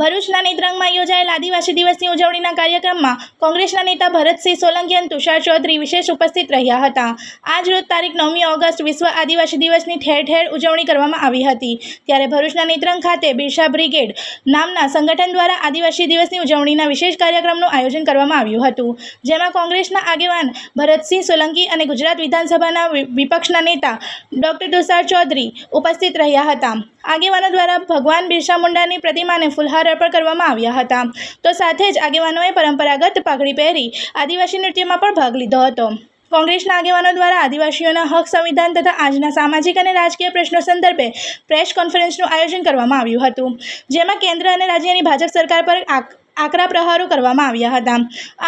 ભરૂચના નેત્રંગમાં યોજાયેલ આદિવાસી દિવસની ઉજવણીના કાર્યક્રમમાં કોંગ્રેસના નેતા ભરતસિંહ સોલંકી અને તુષાર ચૌધરી વિશેષ ઉપસ્થિત રહ્યા હતા. આજ રોજ તારીખ નવમી ઓગસ્ટ વિશ્વ આદિવાસી દિવસની ઠેર ઠેર ઉજવણી કરવામાં આવી હતી. ત્યારે ભરૂચના નેત્રંગ ખાતે બિરસા બ્રિગેડ નામના સંગઠન દ્વારા આદિવાસી દિવસની ઉજવણીના વિશેષ કાર્યક્રમનું આયોજન કરવામાં આવ્યું હતું. જેમાં કોંગ્રેસના આગેવાન ભરતસિંહ સોલંકી અને ગુજરાત વિધાનસભાના વિપક્ષના નેતા ડોક્ટર તુષાર ચૌધરી ઉપસ્થિત રહ્યા હતા. આગેવાનો દ્વારા ભગવાન બિરસા મુંડાની પ્રતિમાને ફુલહાર અર્પણ કરવામાં આવ્યા હતા. તો સાથે જ આગેવાનોએ પરંપરાગત પાઘડી પહેરી આદિવાસી નૃત્યમાં પણ ભાગ લીધો હતો. કોંગ્રેસના આગેવાનો દ્વારા આદિવાસીઓના હક, સંવિધાન તથા આજના સામાજિક અને રાજકીય પ્રશ્નો સંદર્ભે પ્રેસ કોન્ફરન્સનું આયોજન કરવામાં આવ્યું હતું. જેમાં કેન્દ્ર અને રાજ્યની ભાજપ સરકાર પર આકરા પ્રહારો કરવામાં આવ્યા હતા.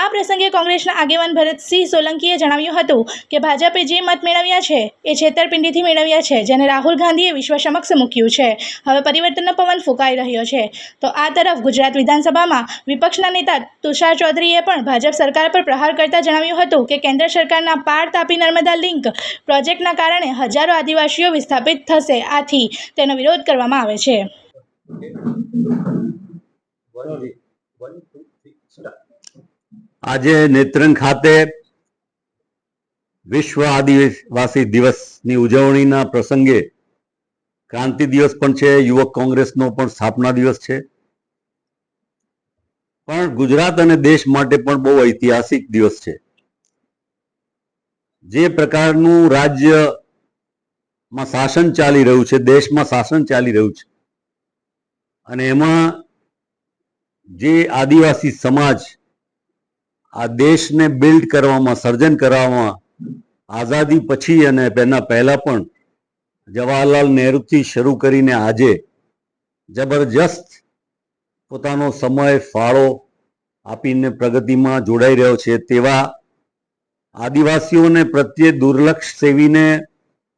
આ પ્રસંગે કોંગ્રેસના આગેવાન ભરતસિંહ સોલંકીએ જણાવ્યું હતું કે ભાજપે જે મત મેળવ્યા છે, એ છેતરપિંડીથી મેળવ્યા છે, જેને રાહુલ ગાંધીએ વિશ્વ સમક્ષ મૂક્યું છે. હવે પરિવર્તનનો પવન ફૂંકાઈ રહ્યો છે. તો આ તરફ ગુજરાત વિધાનસભામાં વિપક્ષના નેતા તુષાર ચૌધરીએ પણ ભાજપ સરકાર પર પ્રહાર કરતા જણાવ્યું હતું કે કેન્દ્ર સરકારના પાર તાપી નર્મદા લિંક પ્રોજેક્ટના કારણે હજારો આદિવાસીઓ વિસ્થાપિત થશે. આથી તેનો વિરોધ કરવામાં આવે છે. આજે નેત્રંગ ખાતે વિશ્વ આદિવાસી દિવસની ઉજવણીના પ્રસંગે ક્રાંતિ દિવસ પણ છે, યુવક કોંગ્રેસનો પણ સ્થાપના દિવસ છે. પણ ગુજરાત અને દેશ માટે પણ બહુ ઐતિહાસિક દિવસ છે. જે પ્રકારનું રાજ્યમાં શાસન ચાલી રહ્યું છે, દેશમાં શાસન ચાલી રહ્યું છે. અને એમાં જે આદિવાસી સમાજ આ દેશને બિલ્ડ કરવામાં, સર્જન કરવામાં આઝાદી પછી અને તેના પહેલા પણ જવાહરલાલ નહેરુથી શરૂ કરીને આજે જબરજસ્ત પોતાનો સમય, ફાળો આપીને પ્રગતિમાં જોડાઈ રહ્યો છે તેવા આદિવાસીઓને પ્રત્યે દુર્લક્ષ સેવીને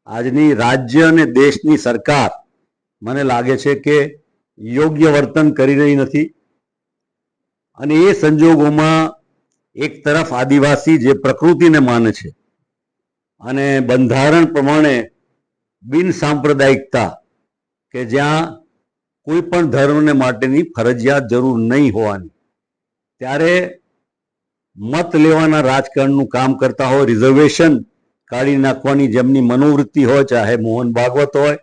આજની રાજ્ય અને દેશની સરકાર મને લાગે છે કે યોગ્ય વર્તન કરી રહી નથી. અને એ સંજોગોમાં એક તરફ આદિવાસી જે પ્રકૃતિને માને છે અને બંધારણ પ્રમાણે બિન સાંપ્રદાયિકતા કે જ્યાં કોઈ પણ ધર્મને માટેની ફરજિયાત જરૂર નહીં હોવાની. ત્યારે મત લેવાના રાજકારણનું કામ કરતા હોય, રિઝર્વેશન કાઢી નાખવાની જેમની મનોવૃત્તિ હોય, ચાહે મોહન ભાગવત હોય,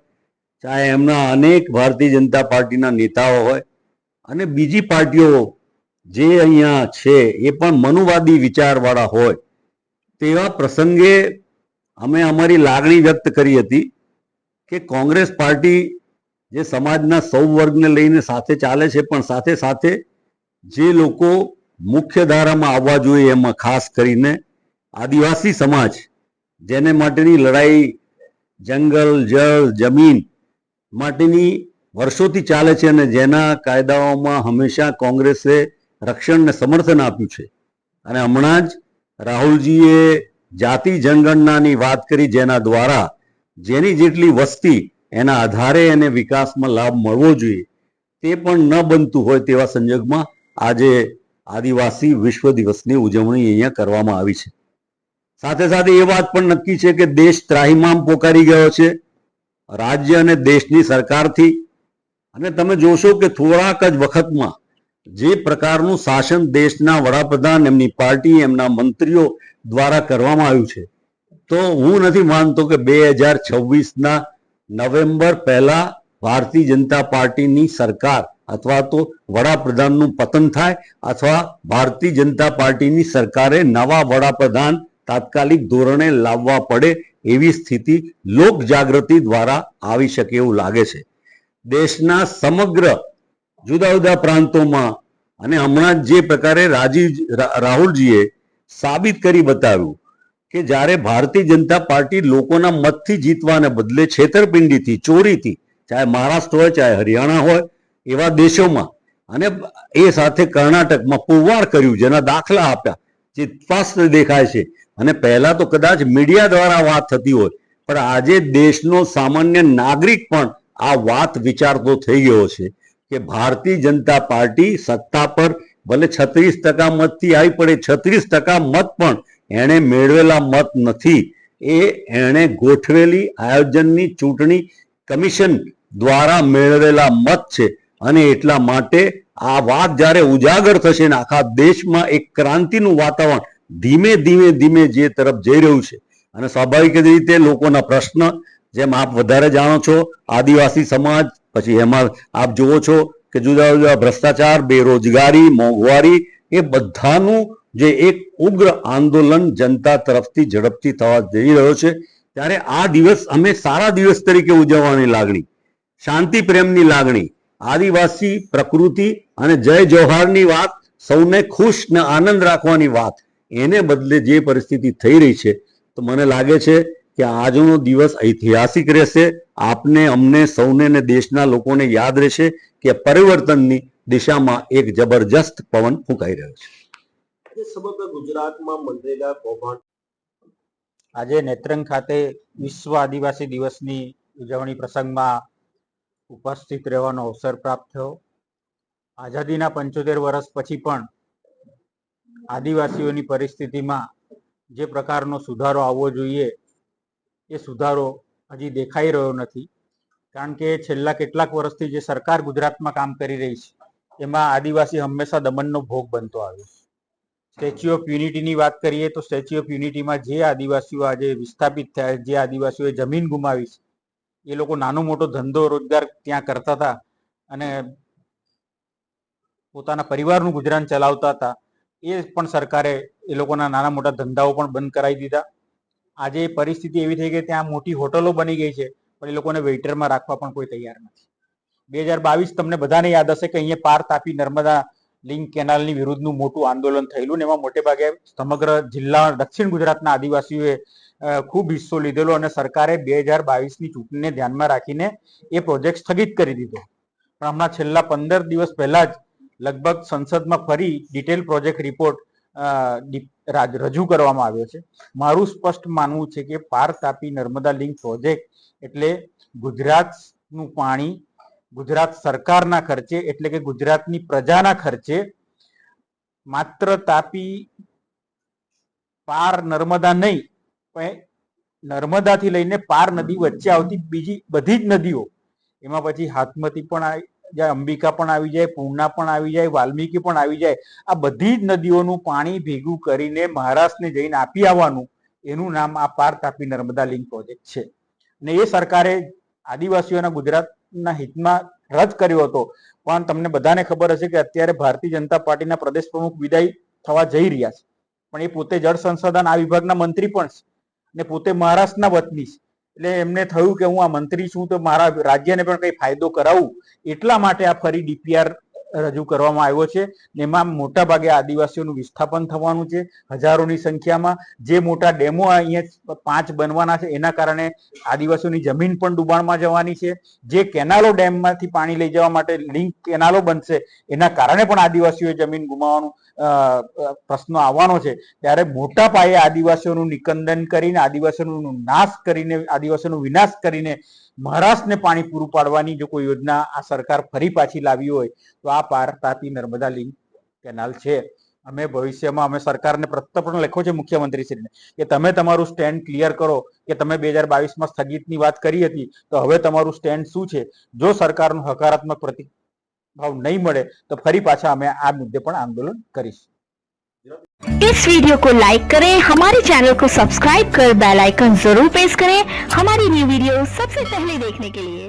ચાહે એમના અનેક ભારતીય જનતા પાર્ટીના નેતાઓ હોય અને બીજી પાર્ટીઓ જે અહીંયા છે, એ પણ મનુવાદી વિચારવાળા હોય, તેવા પ્રસંગે અમે અમારી લાગણી વ્યક્ત કરી હતી કે કોંગ્રેસ પાર્ટી જે સમાજના સૌ વર્ગને લઈને સાથે ચાલે છે, પણ સાથે સાથે જે લોકો મુખ્ય ધારામાં આવવા જોઈએ એમાં ખાસ કરીને આદિવાસી સમાજ, જેને માટેની લડાઈ, જંગલ, જળ, જમીન માટેની વર્ષોથી ચાલે છે અને જેના કાયદાઓમાં હંમેશા કોંગ્રેસે રક્ષણ ને સમર્થન આપ્યું છે. અને હમણાં જ રાહુલજીએ જાતિ જનગણનાની વાત કરી જેના દ્વારા જેની જેટલી વસ્તી એના આધારે એને વિકાસમાં લાભ મળવો જોઈએ તે પણ ન બનતું હોય તેવા સંજોગમાં આજે આદિવાસી વિશ્વ દિવસની ઉજવણી અહીંયા કરવામાં આવી છે. સાથે સાથે એ વાત પણ નક્કી છે કે દેશ ત્રાહિમામ પોકારી ગયો છે. રાજ્ય અને દેશની સરકારથી. અને તમે જોશો કે થોડાક જ વખતમાં જે પ્રકારનું શાસન દેશના વડાપ્રધાન, એમની પાર્ટી, એમના મંત્રીઓ દ્વારા કરવામાં આવ્યું છે. તો હું નથી માનતો કે બે હજાર છવ્વીસના નવેમ્બર પહેલા ભારતીય જનતા પાર્ટીની સરકાર અથવા તો વડાપ્રધાનનું પતન થાય અથવા ભારતીય જનતા પાર્ટીની સરકારે નવા વડાપ્રધાન તાત્કાલિક ધોરણે લાવવા પડે એવી સ્થિતિ લોક જાગૃતિ દ્વારા આવી શકે એવું લાગે છે. દેશના સમગ્ર જુદા જુદા પ્રાંતોમાં અને હમણાં જે પ્રકારે રાજીવ રાહુલજીએ સાબિત કરી બતાવ્યું કે જ્યારે ભારતીય જનતા પાર્ટી લોકોના મતથી જીતવાને બદલે છેતરપિંડીથી, ચોરીથી, ચાહે મહારાષ્ટ્ર હોય, ચાહે હરિયાણા હોય, એવા દેશોમાં અને એ સાથે કર્ણાટકમાં પુરવાર કર્યું, જેના દાખલા આપ્યા, જે સ્પષ્ટ દેખાય છે. અને પહેલા તો કદાચ મીડિયા દ્વારા વાત થતી હોય, પણ આજે દેશનો સામાન્ય નાગરિક પણ આ વાત વિચારતો થઈ ગયો છે. કે ભારતીય જનતા પાર્ટી સત્તા પર ભલે છત્રીસ ટકા મતથી આવી પડે, છત્રીસ ટકા મત પણ એણે મેળવેલા મત નથી. એ એણે ગોઠવેલી આયોજનની ચૂંટણી કમિશન દ્વારા મેળવેલા મત છે અને એટલા માટે આ વાત જ્યારે ઉજાગર થશે ને આખા દેશમાં એક ક્રાંતિનું વાતાવરણ ધીમે ધીમે ધીમે જે તરફ જઈ રહ્યું છે અને સ્વાભાવિક રીતે લોકોના પ્રશ્ન, જેમ આપ વધારે જાણો છો, આદિવાસી સમાજ પછી એમાં આપ જુઓ છો કે જુદા જુદા ભ્રષ્ટાચાર, બેરોજગારી, મોંઘવારી એ બધાનું જે એક ઉગ્ર આંદોલન જનતા તરફથી ઝડપથી થવા જઈ રહ્યો છે. ત્યારે આ દિવસ અમે સારા દિવસ તરીકે ઉજવવાની લાગણી, શાંતિ પ્રેમની લાગણી, આદિવાસી પ્રકૃતિ અને જય જોહારની વાત, સૌને ખુશ ને આનંદ રાખવાની વાત, એને બદલે જે પરિસ્થિતિ થઈ રહી છે, તો મને લાગે છે કે આજનો દિવસ ઐતિહાસિક રહેશે. આપને અમને સૌને ને દેશના લોકોને યાદ રહેશે કે પરિવર્તનની દિશામાં એક જબરજસ્ત પવન ફૂંકાઈ રહ્યો છે. સમગ્ર ગુજરાતમાં મનરેગા કૌભાંડ આજે નેત્રંગ ખાતે વિશ્વ આદિવાસી દિવસની ઉજવણી પ્રસંગમાં ઉપસ્થિત રહેવાનો અવસર પ્રાપ્ત થયો. આઝાદીના પંચોતેર વર્ષ પછી પણ આદિવાસીઓની પરિસ્થિતિમાં જે પ્રકારનો સુધારો આવવો જોઈએ એ સુધારો હજી દેખાઈ રહ્યો નથી. કારણ કે છેલ્લા કેટલાક વર્ષથી જે સરકાર ગુજરાતમાં કામ કરી રહી છે, એમાં આદિવાસી હંમેશા દમનનો ભોગ બનતો આવ્યો સ્ટેચ્યુ ઓફ યુનિટીની વાત કરીએ તો સ્ટેચ્યુ ઓફ યુનિટીમાં જે આદિવાસીઓ આજે વિસ્થાપિત થયા, જે આદિવાસીઓએ જમીન ગુમાવી છે, એ લોકો નાનો મોટો ધંધો રોજગાર ત્યાં કરતા હતા અને પોતાના પરિવારનું ગુજરાન ચલાવતા હતા. એ પણ સરકારે એ લોકોના નાના મોટા ધંધાઓ પણ બંધ કરાવી દીધા. આજે પરિસ્થિતિ એવી થઈ ગઈ ત્યાં મોટી હોટલો બની ગઈ છે, પણ એ લોકોને વેઇટરમાં રાખવા પણ કોઈ તૈયાર નથી. બે હજાર બાવીસ તમને બધાને યાદ હશે કે અહીંયા પાર તાપી નર્મદા લિંક કેનાલની વિરુદ્ધનું મોટું આંદોલન થયેલું ને એમાં મોટે ભાગે સમગ્ર જિલ્લા દક્ષિણ ગુજરાતના આદિવાસીઓએ ખૂબ હિસ્સો લીધેલો અને સરકારે બે હજાર બાવીસની ચૂંટણીને ધ્યાનમાં રાખીને એ પ્રોજેક્ટ સ્થગિત કરી દીધો. પણ હમણાં છેલ્લા પંદર દિવસ પહેલા જ લગભગ સંસદમાં ફરી ડિટેલ પ્રોજેક્ટ રિપોર્ટ રજૂ કરવામાં આવ્યો છે. મારું સ્પષ્ટ માનવું છે કે પાર તાપી નર્મદા લિંક પ્રોજેક્ટ એટલે ગુજરાતનું પાણી, ગુજરાત સરકારના ખર્ચે એટલે કે ગુજરાતની પ્રજાના ખર્ચે માત્ર તાપી પાર નર્મદા નહીં, પણ નર્મદાથી લઈને પાર નદી વચ્ચે આવતી બીજી બધી જ નદીઓ, એમાં પછી હાથમતી પણ જાય, અંબિકા પણ આવી જાય, પૂર્ણા પણ આવી જાય, વાલ્મીકી પણ આવી જાય. આ બધી જ નદીઓનું પાણી ભેગું કરીને મહારાષ્ટ્રને જઈને આપી આવવાનું, એનું નામ આ પાર તાપી નર્મદા લિંક પ્રોજેક્ટ છે. ને એ સરકારે આદિવાસીઓના ગુજરાતના હિતમાં રદ કર્યો હતો. પણ તમને બધાને ખબર હશે કે અત્યારે ભારતીય જનતા પાર્ટીના પ્રદેશ પ્રમુખ વિદાય થવા જઈ રહ્યા છે. પણ એ પોતે જળ સંસાધન આ વિભાગના મંત્રી પણ છે. ને પોતે મહારાષ્ટ્રના વતની છે. એટલે એમને થયું કે હું આ મંત્રી છું તો મારા રાજ્યને પણ કઈ ફાયદો કરાવું. એટલા માટે આ ફરી ડીપીઆર રજૂ કરવામાં આવ્યો છે એમાં મોટા ભાગે આદિવાસીઓનું વિસ્થાપન થવાનું છે હજારોની સંખ્યામાં. જે મોટા ડેમો અહીંયા પાંચ બનવાના છે એના કારણે આદિવાસીઓની જમીન પણ ડુબાણમાં જવાની છે. જે કેનાલો ડેમમાંથી પાણી લઈ જવા માટે લિંક કેનાલો બનશે એના કારણે પણ આદિવાસીઓએ જમીન ગુમાવવાનું પ્રશ્ન આવવાનો છે. ત્યારે મોટા પાયે આદિવાસીઓનું નિકંદન કરીને, આદિવાસીઓનું નાશ કરીને, આદિવાસીઓનો વિનાશ કરીને મહારાષ્ટ્રને પાણી પૂરું પાડવાની જો કોઈ યોજના આ સરકાર ફરી પાછી લાવી હોય, તો આ પાર તાપી નર્મદા લિંક કેનાલ છે. અમે ભવિષ્યમાં, અમે સરકારને પણ લખ્યો છે મુખ્યમંત્રીશ્રીને કે તમે તમારું સ્ટેન્ડ ક્લિયર કરો, કે તમે બે હજાર બાવીસમાં સ્થગિતની વાત કરી હતી, તો હવે તમારું સ્ટેન્ડ શું છે? જો સરકારનો હકારાત્મક પ્રતિભાવ નહીં મળે તો ફરી પાછા અમે આ મુદ્દે પણ આંદોલન કરીશું इस वीडियो को लाइक करें हमारे चैनल को सब्सक्राइब कर बेल आइकन जरूर प्रेस करें हमारी न्यू वीडियो सबसे पहले देखने के लिए